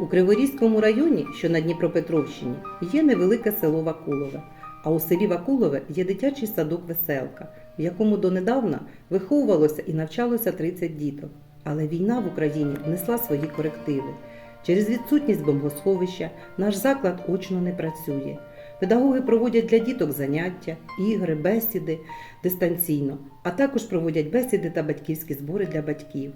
У Криворізькому районі, що на Дніпропетровщині, є невелике село Вакулове. А у селі Вакулове є дитячий садок Веселка, в якому донедавна виховувалося і навчалося 30 діток. Але війна в Україні внесла свої корективи. Через відсутність бомбосховища наш заклад очно не працює. Педагоги проводять для діток заняття, ігри, бесіди дистанційно, а також проводять бесіди та батьківські збори для батьків.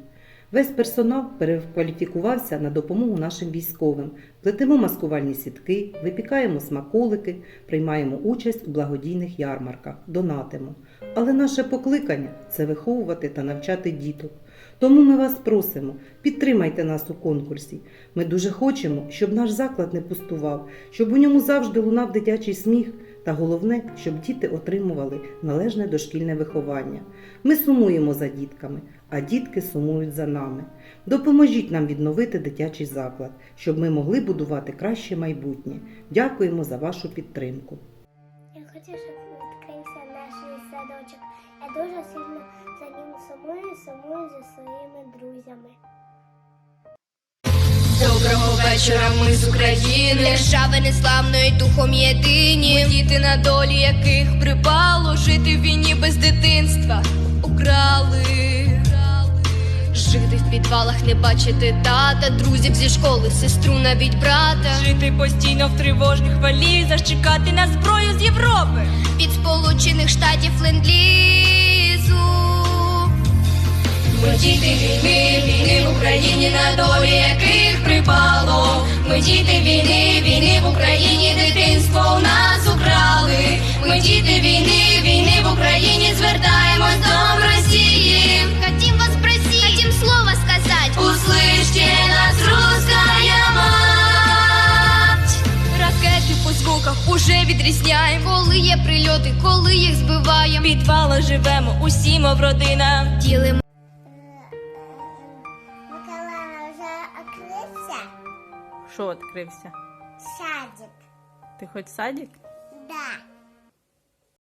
Весь персонал перекваліфікувався на допомогу нашим військовим. Плетемо маскувальні сітки, випікаємо смаколики, приймаємо участь у благодійних ярмарках, донатимо. Але наше покликання це виховувати та навчати діток. Тому ми вас просимо, підтримайте нас у конкурсі. Ми дуже хочемо, щоб наш заклад не пустував, щоб у ньому завжди лунав дитячий сміх, та головне, щоб діти отримували належне дошкільне виховання. Ми сумуємо за дітками, а дітки сумують за нами. Допоможіть нам відновити дитячий заклад, щоб ми могли будувати краще майбутнє. Дякуємо за вашу підтримку. Я хочу, щоб відкрився наш садочок. Я дуже сильно за ним сумую, сумую за своїми друзями. Доброго вечора, ми з України, держави неславної духом єдині. Ми діти на долі, яких припало жити в війні без дитинства. Украли, жити в підвалах, не бачити тата, друзів зі школи, сестру, навіть брата. Жити постійно в тривожних валізах, чекати на зброю з Європи. Від Сполучених Штатів ленд-лізу. Ми діти війни, війни в Україні на долі яких припало. Ми діти війни, війни в Україні, дитинство у нас украли. Ми діти війни, війни в Україні, звертаємось до Росії. Хотім вас просить, хотім слова сказать. Услышьте нас, русская мать. Ракети по звуках уже відрізняємо. Коли є прильоти, коли їх збиваємо. В підвалах живемо, усі мов родина. Ділимо Що відкрився? садик. Ти хоч садик?